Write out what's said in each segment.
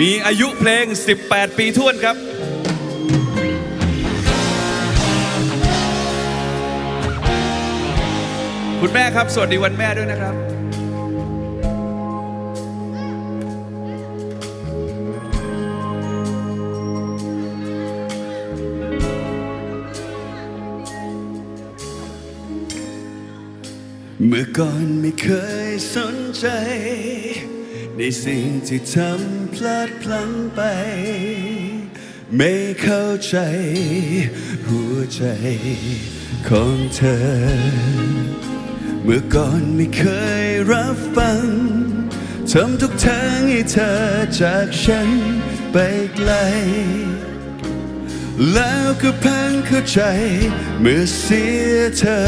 มีอายุเพลง 18 ปีท้วนครับ คุณแม่ครับ สวัสดีวันแม่ด้วยนะครับเมื่อก่อนไม่เคยสนใจ ในสิ่งที่ทำพลาดพลั้งไป ไม่เข้าใจ หัวใจของเธอ เมื่อก่อนไม่เคยรับฟังทำทุกทางให้เธอจากฉันไปไกล แล้วก็เพังเข้าใจ เมื่อเสียเธอ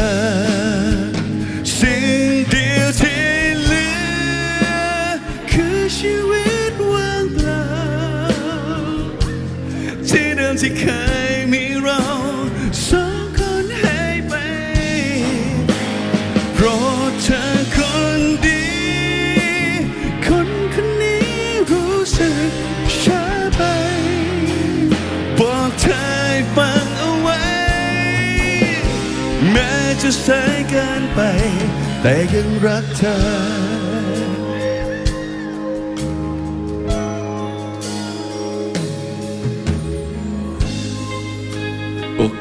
สิ่งดี ที่เดิมที่เคยมีเราสองคนให้ไปโปรดเธอคนดี คนคนนี้รู้สึกช้าไป บอกเธอฟังเอาไว้ แม้จะสายเกินไป แต่ยังรักเธอ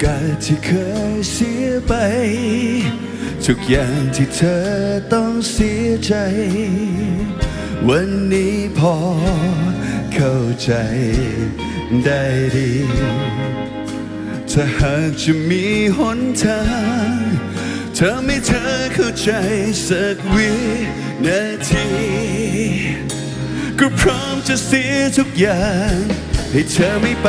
กาสที่เคยเสียไป ทุกอย่างที่เธอต้องเสียใจ วันนี้พอเข้าใจได้ดี ถ้าหากจะมีหนทาง เธอไม่เธอเข้าใจสักวินาที ก็พร้อมจะเสียทุกอย่าง ให้เธอไม่ไป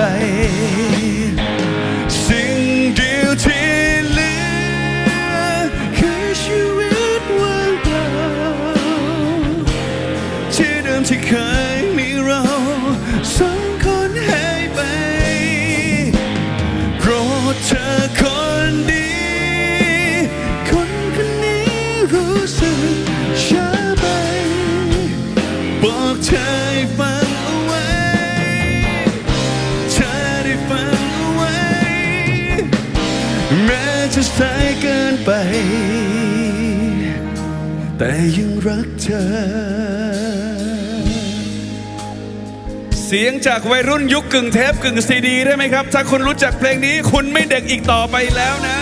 แต่ยังรักเธอ เสียงจากวัยรุ่นยุคกึ่งเทปกึ่งซีดีได้ไหมครับ ถ้าคุณรู้จักเพลงนี้คุณไม่เด็กอีกต่อไปแล้วนะ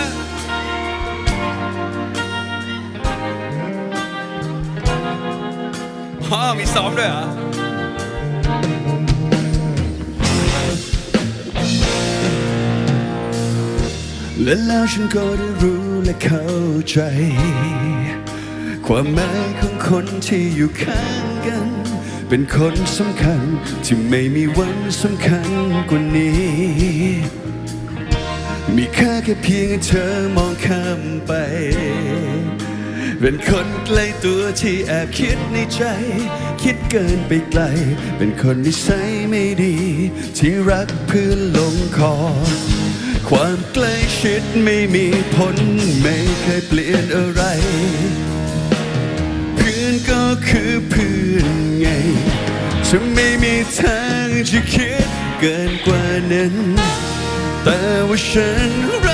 อ๋อมีซ้อมด้วยเหรอและแล้วฉันก็ได้รู้และเข้าใจ ความหมายของคนที่อยู่ข้างกัน เป็นคนสำคัญที่ไม่มีวันสำคัญกว่านี้ มีค่าแค่เพียงเธอมองข้ามไป เป็นคนใกล้ตัวที่แอบคิดในใจ คิดเกินไปไกล เป็นคนนิสัยไม่ดี ที่รักเพื่อลงคอความใกล้ชิดไม่มีผลไม่เคยเปลี่ยนอะไรือเพื่อนไงจะไม่มีทางจะคิดเกินกว่านั้น แต่ว่าฉันรัก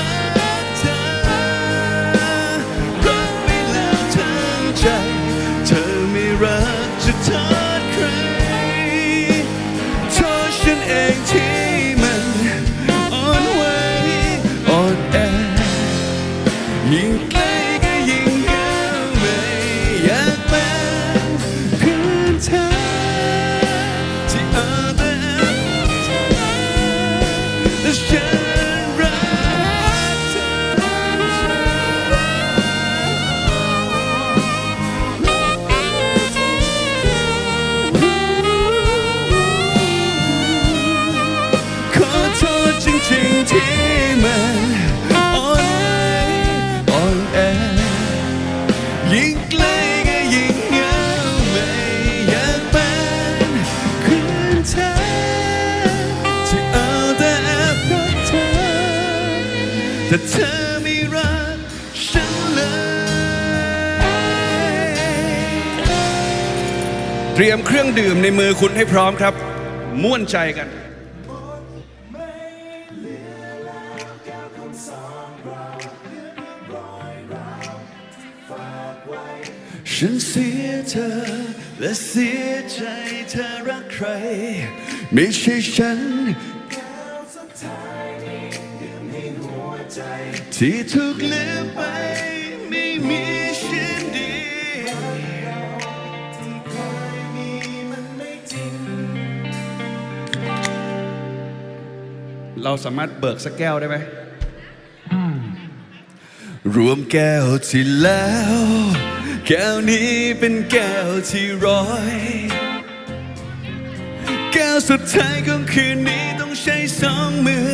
แล เตรียมเครื่องดื่มในมือคุณให้พร้อมครับ ม่วนใจกันฉันเสียเธอและเสียใจเธอรักใคร ไม่ใช่ฉันที่ถูกลืมไป เราสามารถเบิกสักแก้วได้ไหมรวมแก้วที่แล้ว แก้วนี้เป็นแก้วที่ร้อย แก้วสุดท้ายของคืนนี้ต้องใช้สองมือ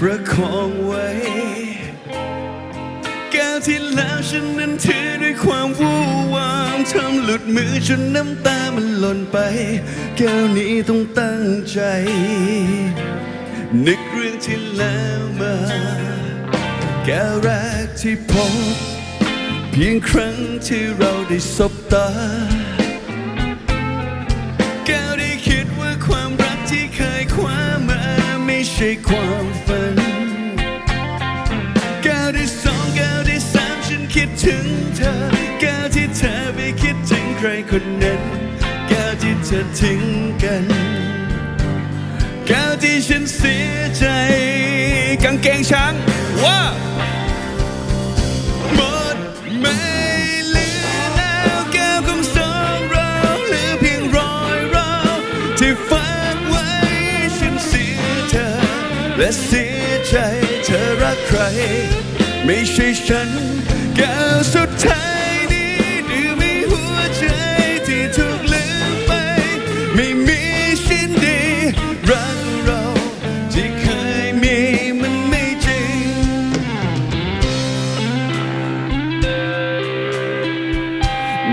ประคองไว้ แก้วที่แล้วฉันนั้นถือด้วยความวู่วามทำหลุดมือจนน้ำตามันหล่นไป แก้วนี้ต้องตั้งใจนึก เรื่องที่แล้วมา แก้วแรกที่พบ เพียงครั้งที่เราได้สบตา แก้วได้คิดว่าความรักที่เคยคว้ามาไม่ใช่ความฝัน แก้วที่สองแก้วที่สามฉันคิดถึงเธอ แก้วที่เธอไปคิดถึงใครคนนั้น แก้วที่เธอทิ้งกัน นเสียใจ กางเกงช้างว่าหมดไม่เหลือแล้วแก้วของสองเราเหลือเพียงรอยเราที่ฝากไว้ฉันเสียเธอ และเสียใจเธอรักใคร ไม่ใช่ฉันแก้วสุดท้าย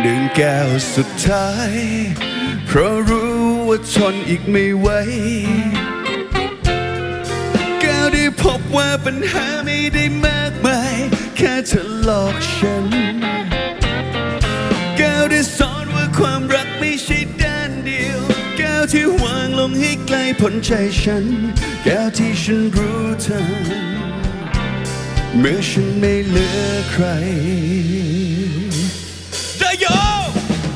หนึ่งแก้วสุดท้าย เพราะรู้ว่าทนอีกไม่ไหวแก้วได้พบว่าปัญหาไม่ได้มากมาย แค่เธอหลอกฉัน แก้วได้สอนว่าความรักไม่ใช่ด้านเดียว แก้วที่วางลงให้ไกลพ้นใจฉัน แก้วที่ฉันรู้ทันเมื่อฉันไม่เหลือใคร โย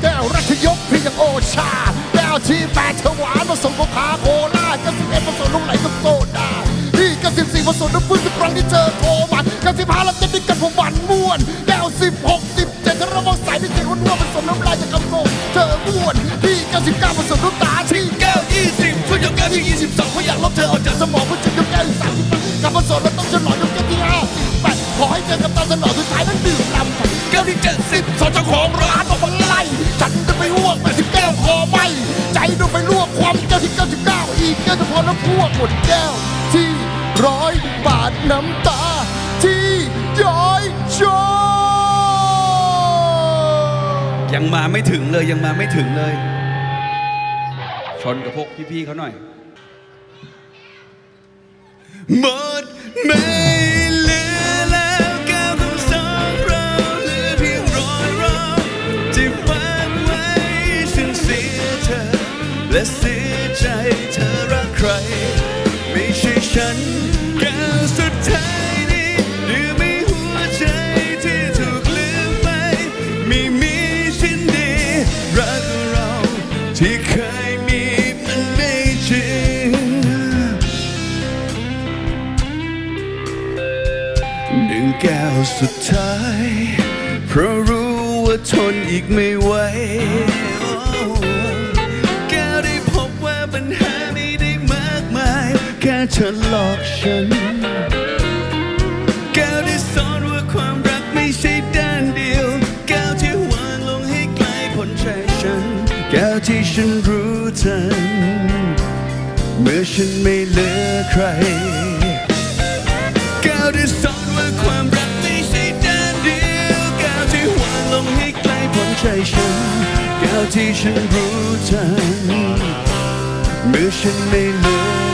แก้วรัชยกพี่ยังโอชา แก้วที่แปดเธอหวานผสมกับคาโคล่าเก้าสิบเอ็ดผสมลูกไหลกับโซดาที่เก้าสิบสี่ผสมน้ำพึ่งทุกครั้งที่เธอโทรมาเก้าสิบห้าเราจะดิ้นกันผมหวานม่วน แก้วสิบหกสิบเจ็ดเธอระวังสายที่เสียงอ้วนผสมน้ำลายจากคำโกงเธอม่วนที่เก้าสิบเก้าผสมน้ำตาที่แก้วยี่สิบช่วยยกแก้วที่ยี่สิบสองเขาะอยากลบเธอออกจากสมองเพื่อจะยกแก้วที่สามสิบกลับมาสดแล้วต้องฉลองยกแก้วที่ห้าสิบแปดขอให้เจอกับตาตลอดสุดท้ายนั้นดื่ม แก้วจะพอแล้วพวกหมดแก้ว ที่ร้อยบาทน้ำตา ที่ย้อยโชยังมาไม่ถึงเลยยังมาไม่ถึงเลย ชนกับพวกพี่ๆเขาหน่อยหมดไม่เหลือแล้วแก้วของสองเราเหลือเพียงรอยร้าวที่ฝากไว้ฉันเสียเธอและเสีย แก้วสุดท้าย เพราะรู้ว่าทนอีกไม่ไหวแก้วได้พบว่าปัญหาไม่ได้มากมาย แค่เธอหลอกฉัน แก้วได้สอนว่าความรักไม่ใช่ด้านเดียว แก้วที่วางลงให้ไกลพ้นใจฉัน แก้วที่ฉันรู้ทัน เมื่อฉันไม่เหลือใคร ใจฉันก้วที่ฉันรู้ทันเมื่อฉันไม่เหลือ